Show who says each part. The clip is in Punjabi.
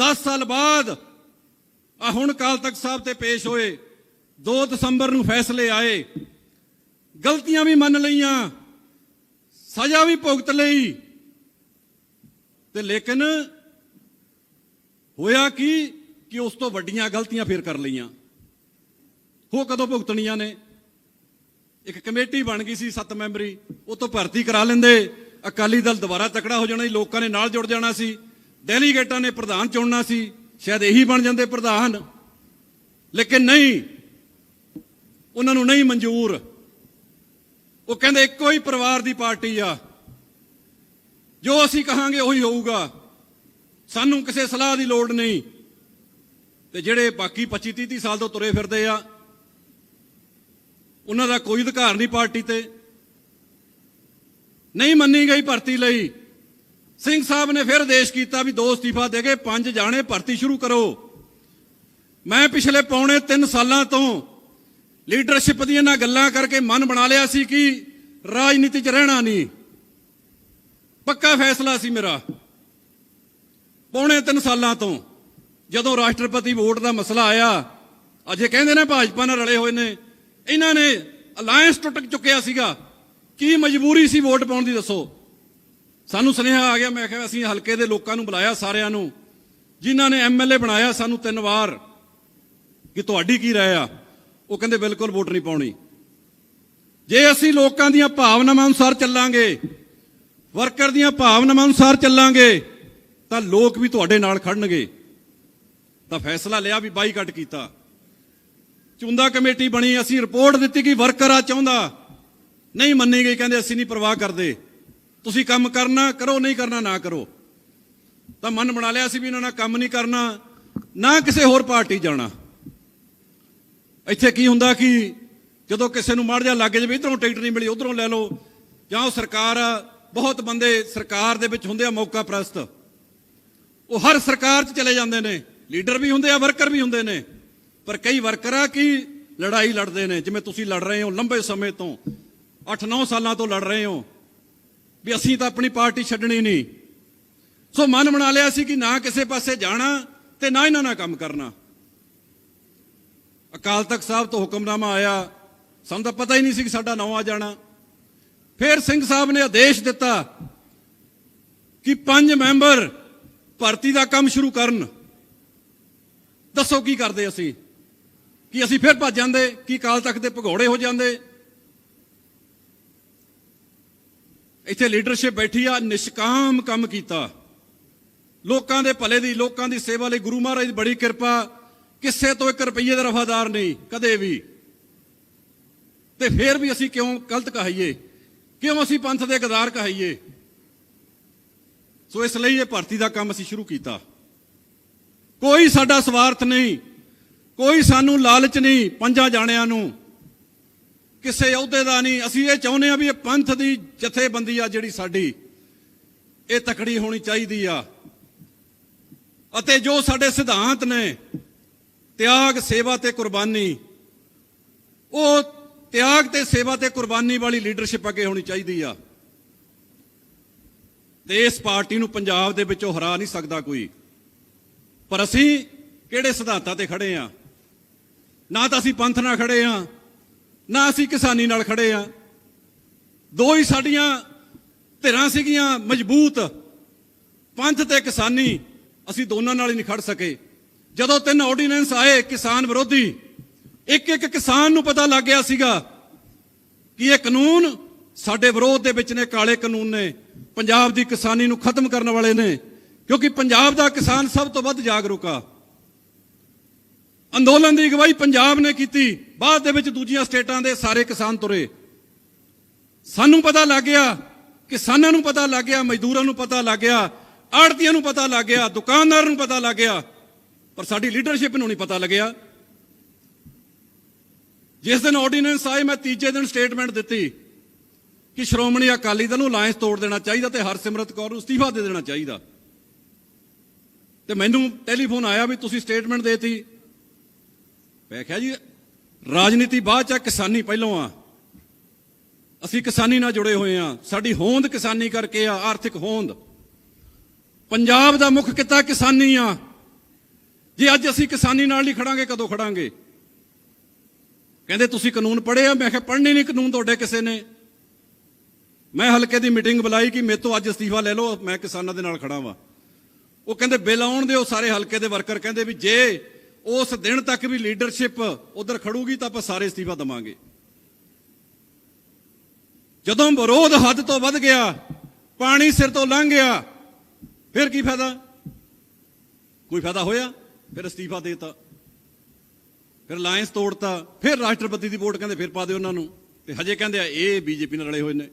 Speaker 1: 10 ਸਾਲ ਬਾਅਦ, ਆ ਹੁਣ ਕਾਲ ਤਖਤ ਸਾਹਿਬ ਤੇ ਪੇਸ਼ ਹੋਏ 2 ਦਸੰਬਰ ਨੂੰ ਫੈਸਲੇ ਆਏ। ਗਲਤੀਆਂ ਵੀ ਮੰਨ ਲਈਆਂ, ਸਜ਼ਾ ਵੀ ਭੁਗਤ ਲਈ। ਤੇ ਲੇਕਿਨ ਹੋਇਆ ਕੀ ਕਿ ਉਸ ਤੋਂ ਵੱਡੀਆਂ ਗਲਤੀਆਂ ਫੇਰ ਕਰ ਲਈਆਂ। ਹੋ ਕਦੋਂ ਭੁਗਤਣੀਆਂ ਨੇ? ਇੱਕ ਕਮੇਟੀ ਬਣ ਗਈ ਸੀ ਸੱਤ ਮੈਂਬਰੀ, ਉਹ ਤੋਂ ਭਰਤੀ ਕਰਾ ਲੈਂਦੇ। ਅਕਾਲੀ ਦਲ ਦੁਬਾਰਾ ਤਕੜਾ ਹੋ ਜਾਣਾ ਸੀ, ਲੋਕਾਂ ਨੇ ਨਾਲ ਜੁੜ ਜਾਣਾ ਸੀ। ਡੈਲੀਗੇਟਾਂ ਨੇ ਪ੍ਰਧਾਨ ਚੁਣਨਾ ਸੀ, ਸ਼ਾਇਦ ਇਹੀ ਬਣ ਜਾਂਦੇ ਪ੍ਰਧਾਨ। ਲੇਕਿਨ ਨਹੀਂ, ਉਹਨਾਂ ਨੂੰ ਨਹੀਂ ਮਨਜ਼ੂਰ। ਉਹ ਕਹਿੰਦੇ, ਇੱਕੋ ਹੀ ਪਰਿਵਾਰ ਦੀ ਪਾਰਟੀ ਆ। ਜੋ ਅਸੀਂ ਕਹਾਂਗੇ ਉਹੀ ਹੋਊਗਾ। ਸਾਨੂੰ ਕਿਸੇ ਸਲਾਹ ਦੀ ਲੋੜ ਨਹੀਂ। ਤੇ ਜਿਹੜੇ ਬਾਕੀ 25 30 ਸਾਲ ਤੋਂ ਤੁਰੇ ਫਿਰਦੇ ਆ, ਉਹਨਾਂ ਦਾ ਕੋਈ ਅਧਿਕਾਰ ਨਹੀਂ ਪਾਰਟੀ ਤੇ। ਨਹੀਂ ਮੰਨੀ ਗਈ ਭਰਤੀ ਲਈ। ਸਿੰਘ ਸਾਹਿਬ ਨੇ ਫਿਰ ਆਦੇਸ਼ ਕੀਤਾ ਵੀ ਦੋ ਅਸਤੀਫਾ ਦੇ ਕੇ ਪੰਜ ਜਾਣੇ ਭਰਤੀ ਸ਼ੁਰੂ ਕਰੋ। ਮੈਂ ਪਿਛਲੇ ਪੌਣੇ 3 ਸਾਲਾਂ ਤੋਂ ਲੀਡਰਸ਼ਿਪ ਦੀਆਂ ਨਾ ਗੱਲਾਂ ਕਰਕੇ ਮਨ ਬਣਾ ਲਿਆ ਸੀ ਕਿ ਰਾਜਨੀਤੀ 'ਚ ਰਹਿਣਾ ਨਹੀਂ। ਪੱਕਾ ਫੈਸਲਾ ਸੀ ਮੇਰਾ। ਪੌਣੇ 3 ਸਾਲਾਂ ਤੋਂ ਜਦੋਂ ਰਾਸ਼ਟਰਪਤੀ ਵੋਟ ਦਾ ਮਸਲਾ ਆਇਆ, ਅਜੇ ਕਹਿੰਦੇ ਨੇ ਭਾਜਪਾ ਨਾਲ ਰਲੇ ਹੋਏ ਨੇ। ਇਹਨਾਂ ਨੇ ਅਲਾਈਅੰਸ ਟੁੱਟ ਚੁੱਕਿਆ ਸੀਗਾ। ਕੀ ਮਜਬੂਰੀ ਸੀ ਵੋਟ ਪਾਉਣ ਦੀ ਦੱਸੋ? ਸਾਨੂੰ ਸੁਨੇਹਾ ਆ ਗਿਆ, ਮੈਂ ਕਿਹਾ ਅਸੀਂ ਹਲਕੇ ਦੇ ਲੋਕਾਂ ਨੂੰ ਬੁਲਾਇਆ ਸਾਰਿਆਂ ਨੂੰ, ਜਿਨ੍ਹਾਂ ਨੇ ਐਮਐਲਏ ਬਣਾਇਆ ਸਾਨੂੰ ਤਿੰਨ ਵਾਰ, ਕਿ ਤੁਹਾਡੀ ਕੀ ਰਾਏ ਆ? ਉਹ ਕਹਿੰਦੇ ਬਿਲਕੁਲ ਵੋਟ ਨਹੀਂ ਪਾਉਣੀ। ਜੇ ਅਸੀਂ ਲੋਕਾਂ ਦੀਆਂ ਭਾਵਨਾਵਾਂ ਅਨੁਸਾਰ ਚੱਲਾਂਗੇ, ਵਰਕਰ ਦੀਆਂ ਭਾਵਨਾਵਾਂ ਅਨੁਸਾਰ ਚੱਲਾਂਗੇ, ਤਾਂ ਲੋਕ ਵੀ ਤੁਹਾਡੇ ਨਾਲ ਖੜਨਗੇ। ਤਾਂ ਫੈਸਲਾ ਲਿਆ ਵੀ ਬਾਈਕਾਟ ਕੀਤਾ। ਚੁੰਦਾ ਕਮੇਟੀ ਬਣੀ, ਅਸੀਂ ਰਿਪੋਰਟ ਦਿੱਤੀ ਕਿ ਵਰਕਰ ਆ, ਚਾਹੁੰਦਾ। ਨਹੀਂ ਮੰਨੀ ਗਈ, ਕਹਿੰਦੇ ਅਸੀਂ ਨਹੀਂ ਪਰਵਾਹ ਕਰਦੇ। ਤੁਸੀਂ ਕੰਮ ਕਰਨਾ ਕਰੋ ਨਹੀਂ ਕਰਨਾ ਨਾ ਕਰੋ। ਤਾਂ ਮਨ ਬਣਾ ਲਿਆ ਸੀ ਵੀ ਇਹਨਾਂ ਨਾਲ ਕੰਮ ਨਹੀਂ ਕਰਨਾ ਨਾ ਕਿਸੇ ਹੋਰ ਪਾਰਟੀ ਜਾਣਾ। ਇੱਥੇ ਕੀ ਹੁੰਦਾ ਕਿ ਜਦੋਂ ਕਿਸੇ ਨੂੰ ਮੜ ਜਾ ਲੱਗ ਜਾਵੇ ਇਧਰੋਂ ਟਿਕਟ ਨਹੀਂ ਮਿਲੀ ਉਧਰੋਂ ਲੈ ਲਓ ਜਾਂ ਉਹ ਸਰਕਾਰ ਆ, ਬਹੁਤ ਬੰਦੇ ਸਰਕਾਰ ਦੇ ਵਿੱਚ ਹੁੰਦੇ ਆ ਮੌਕਾ ਪ੍ਰਸਤ। ਉਹ ਹਰ ਸਰਕਾਰ 'ਚ ਚਲੇ ਜਾਂਦੇ ਨੇ ਲੀਡਰ ਵੀ ਹੁੰਦੇ ਆ ਵਰਕਰ ਵੀ ਹੁੰਦੇ ਨੇ। ਪਰ ਕਈ ਵਰਕਰ ਆ ਕੀ ਲੜਾਈ ਲੜਦੇ ਨੇ ਜਿਵੇਂ ਤੁਸੀਂ ਲੜ ਰਹੇ ਹੋ ਲੰਬੇ ਸਮੇਂ ਤੋਂ 8-9 ਸਾਲਾਂ ਤੋਂ ਲੜ ਰਹੇ ਹੋ। ਵੀ ਅਸੀਂ ਤਾਂ ਆਪਣੀ ਪਾਰਟੀ ਛੱਡਣੀ ਨਹੀਂ। ਸੋ ਮਨ ਬਣਾ ਲਿਆ ਸੀ ਕਿ ਨਾ ਕਿਸੇ ਪਾਸੇ ਜਾਣਾ ਤੇ ਨਾ ਇਹਨਾਂ ਨਾਲ ਕੰਮ ਕਰਨਾ। ਅਕਾਲ ਤਖਤ ਸਾਹਿਬ ਤੋਂ ਹੁਕਮਨਾਮਾ ਆਇਆ। ਸਾਨੂੰ ਤਾਂ ਪਤਾ ਹੀ ਨਹੀਂ ਸੀ ਕਿ ਸਾਡਾ ਨਾਂ ਆ ਜਾਣਾ। ਫਿਰ ਸਿੰਘ ਸਾਹਿਬ ਨੇ ਆਦੇਸ਼ ਦਿੱਤਾ ਕਿ ਪੰਜ ਮੈਂਬਰ ਭਰਤੀ ਦਾ ਕੰਮ ਸ਼ੁਰੂ ਕਰਨ। ਦੱਸੋ ਕੀ ਕਰਦੇ ਅਸੀਂ? ਕਿ ਅਸੀਂ ਫਿਰ ਭੱਜ ਜਾਂਦੇ? ਕੀ ਕਾਲ ਤਖਤ ਦੇ ਭਗੌੜੇ ਹੋ ਜਾਂਦੇ? ਇੱਥੇ ਲੀਡਰਸ਼ਿਪ ਬੈਠੀ ਆ, ਨਿਸ਼ਕਾਮ ਕੰਮ ਕੀਤਾ। ਲੋਕਾਂ ਦੇ ਭਲੇ ਦੀ, ਲੋਕਾਂ ਦੀ ਸੇਵਾ ਲਈ ਗੁਰੂ ਮਹਾਰਾਜ ਦੀ ਬੜੀ ਕਿਰਪਾ। ਕਿਸੇ ਤੋਂ 1 ਰੁਪਈਏ ਦਾ ਰਫਾਦਾਰ ਨਹੀਂ, ਕਦੇ ਵੀ। ਤੇ ਫਿਰ ਵੀ ਅਸੀਂ ਕਿਉਂ ਗਲਤ ਕਹਾਈਏ? ਕਿਉਂ ਅਸੀਂ ਪੰਥ ਦੇ ਗਦਾਰ ਕਹਾਈਏ? ਸੋ ਇਸ ਲਈ ਇਹ ਭਰਤੀ ਦਾ ਕੰਮ ਅਸੀਂ ਸ਼ੁਰੂ ਕੀਤਾ। ਕੋਈ ਸਾਡਾ ਸਵਾਰਥ ਨਹੀਂ, ਕੋਈ ਸਾਨੂੰ ਲਾਲਚ ਨਹੀਂ ਪੰਜਾਂ ਜਾਣਿਆਂ ਨੂੰ। ਕਿਸੇ ਅਹੁਦੇ ਦਾ ਨਹੀਂ। ਅਸੀਂ ਇਹ ਚਾਹੁੰਦੇ ਆ ਵੀ ਇਹ ਪੰਥ ਦੀ ਜਥੇਬੰਦੀ ਆ ਜਿਹੜੀ ਸਾਡੀ। ਇਹ ਤਕੜੀ ਹੋਣੀ ਚਾਹੀਦੀ ਆ। ਅਤੇ ਜੋ ਸਾਡੇ ਸਿਧਾਂਤ ਨੇ, ਤਿਆਗ, ਸੇਵਾ ਤੇ ਕੁਰਬਾਨੀ, ਉਹ ਤਿਆਗ ਤੇ ਸੇਵਾ ਤੇ ਕੁਰਬਾਨੀ ਵਾਲੀ ਲੀਡਰਸ਼ਿਪ ਅੱਗੇ ਹੋਣੀ ਚਾਹੀਦੀ ਆ। ਤੇ ਇਸ ਪਾਰਟੀ ਨੂੰ ਪੰਜਾਬ ਦੇ ਵਿੱਚੋਂ ਹਰਾ ਨਹੀਂ ਸਕਦਾ ਕੋਈ। ਪਰ ਅਸੀਂ ਕਿਹੜੇ ਸਿਧਾਂਤਾਂ ਤੇ ਖੜੇ ਆ? ਨਾ ਤਾਂ ਅਸੀਂ ਪੰਥ ਨਾਲ ਖੜੇ ਆ ਨਾ ਅਸੀਂ ਕਿਸਾਨੀ ਨਾਲ ਖੜੇ ਆ। ਦੋ ਹੀ ਸਾਡੀਆਂ ਧਿਰਾਂ ਸੀਗੀਆਂ, ਮਜ਼ਬੂਤ। ਪੰਥ ਤੇ ਕਿਸਾਨੀ, ਅਸੀਂ ਦੋਨਾਂ ਨਾਲ ਹੀ ਨਹੀਂ ਖੜ ਸਕੇ। ਜਦੋਂ ਤਿੰਨ ਆਰਡੀਨੈਂਸ ਆਏ ਕਿਸਾਨ ਵਿਰੋਧੀ ਇੱਕ ਇੱਕ ਕਿਸਾਨ ਨੂੰ ਪਤਾ ਲੱਗ ਗਿਆ ਸੀਗਾ ਕਿ ਇਹ ਕਾਨੂੰਨ ਸਾਡੇ ਵਿਰੋਧ ਦੇ ਵਿੱਚ ਨੇ, ਕਾਲੇ ਕਾਨੂੰਨ ਨੇ, ਪੰਜਾਬ ਦੀ ਕਿਸਾਨੀ ਨੂੰ ਖਤਮ ਕਰਨ ਵਾਲੇ ਨੇ। ਕਿਉਂਕਿ ਪੰਜਾਬ ਦਾ ਕਿਸਾਨ ਸਭ ਤੋਂ ਵੱਧ ਜਾਗਰੂਕ ਆ। ਅੰਦੋਲਨ ਦੀ ਅਗਵਾਈ ਪੰਜਾਬ ਨੇ ਕੀਤੀ। ਬਾਅਦ ਦੇ ਵਿੱਚ ਦੂਜੀਆਂ ਸਟੇਟਾਂ ਦੇ ਸਾਰੇ ਕਿਸਾਨ ਤੁਰੇ। ਸਾਨੂੰ ਪਤਾ ਲੱਗ ਗਿਆ, ਕਿਸਾਨਾਂ ਨੂੰ ਪਤਾ ਲੱਗ ਗਿਆ, ਮਜ਼ਦੂਰਾਂ ਨੂੰ ਪਤਾ ਲੱਗ ਗਿਆ, ਆੜਤੀਆਂ ਨੂੰ ਪਤਾ ਲੱਗ ਗਿਆ, ਦੁਕਾਨਦਾਰਾਂ ਨੂੰ ਪਤਾ ਲੱਗ ਗਿਆ, ਪਰ ਸਾਡੀ ਲੀਡਰਸ਼ਿਪ ਨੂੰ ਨਹੀਂ ਪਤਾ ਲੱਗਿਆ। ਜਿਸ ਦਿਨ ਆਰਡੀਨੈਂਸ ਆਏ, ਮੈਂ ਤੀਜੇ ਦਿਨ ਸਟੇਟਮੈਂਟ ਦਿੱਤੀ ਕਿ ਸ਼੍ਰੋਮਣੀ ਅਕਾਲੀ ਦਲ ਨੂੰ ਅਲਾਈਅੰਸ ਤੋੜ ਦੇਣਾ ਚਾਹੀਦਾ ਤੇ ਹਰਸਿਮਰਤ ਕੌਰ ਨੂੰ ਅਸਤੀਫਾ ਦੇ ਦੇਣਾ ਚਾਹੀਦਾ। ਤੇ ਮੈਨੂੰ ਟੈਲੀਫੋਨ ਆਇਆ ਵੀ ਤੁਸੀਂ ਸਟੇਟਮੈਂਟ ਦੇਤੀ। ਮੈਂ ਕਿਹਾ ਜੀ ਰਾਜਨੀਤੀ ਬਾਅਦ ਚ ਆ, ਕਿਸਾਨੀ ਪਹਿਲੋਂ ਆ। ਅਸੀਂ ਕਿਸਾਨੀ ਨਾਲ ਜੁੜੇ ਹੋਏ ਆ। ਸਾਡੀ ਹੋਂਦ ਕਿਸਾਨੀ ਕਰਕੇ ਆ ਆਰਥਿਕ ਹੋਂਦ। ਪੰਜਾਬ ਦਾ ਮੁੱਖ ਕਿੱਤਾ ਕਿਸਾਨੀ ਆ। ਜੇ ਅੱਜ ਅਸੀਂ ਕਿਸਾਨੀ ਨਾਲ ਨਹੀਂ ਖੜਾਂਗੇ ਕਦੋਂ ਖੜਾਂਗੇ? ਕਹਿੰਦੇ ਤੁਸੀਂ ਕਾਨੂੰਨ ਪੜ੍ਹੇ ਆ? ਮੈਂ ਕਿਹਾ ਪੜ੍ਹਨੇ ਨਹੀਂ ਕਾਨੂੰਨ ਤੁਹਾਡੇ ਕਿਸੇ ਨੇ। ਮੈਂ ਹਲਕੇ ਦੀ ਮੀਟਿੰਗ ਬੁਲਾਈ ਕਿ ਮੇਰੇ ਤੋਂ ਅੱਜ ਅਸਤੀਫਾ ਲੈ ਲਓ ਮੈਂ ਕਿਸਾਨਾਂ ਦੇ ਨਾਲ ਖੜਾ ਵਾਂ। ਉਹ ਕਹਿੰਦੇ ਬਿੱਲ ਆਉਣ ਦਿਓ। ਸਾਰੇ ਹਲਕੇ ਦੇ ਵਰਕਰ ਕਹਿੰਦੇ ਵੀ ਜੇ ਉਸ ਦਿਨ ਤੱਕ ਵੀ ਲੀਡਰਸ਼ਿਪ ਉਧਰ ਖੜੂਗੀ ਤਾਂ ਆਪਾਂ ਸਾਰੇ ਅਸਤੀਫਾ ਦਵਾਂਗੇ। ਜਦੋਂ ਵਿਰੋਧ ਹੱਦ ਤੋਂ ਵੱਧ ਗਿਆ, ਪਾਣੀ ਸਿਰ ਤੋਂ ਲੰਘ ਗਿਆ, ਫਿਰ ਕੀ ਫਾਇਦਾ? ਕੋਈ ਫਾਇਦਾ ਹੋਇਆ? ਫਿਰ ਅਸਤੀਫਾ ਦੇਤਾ। ਫਿਰ ਅਲਾਈਅੰਸ ਤੋੜਤਾ। ਫਿਰ ਰਾਸ਼ਟਰਪਤੀ ਦੀ ਵੋਟ ਕਹਿੰਦੇ ਫਿਰ ਪਾ ਦਿਓ ਉਹਨਾਂ ਨੂੰ। ਤੇ ਹਜੇ ਕਹਿੰਦੇ ਆ, ਇਹ ਬੀਜੇਪੀ ਨਾਲ ਰਲੇ ਹੋਏ ਨੇ।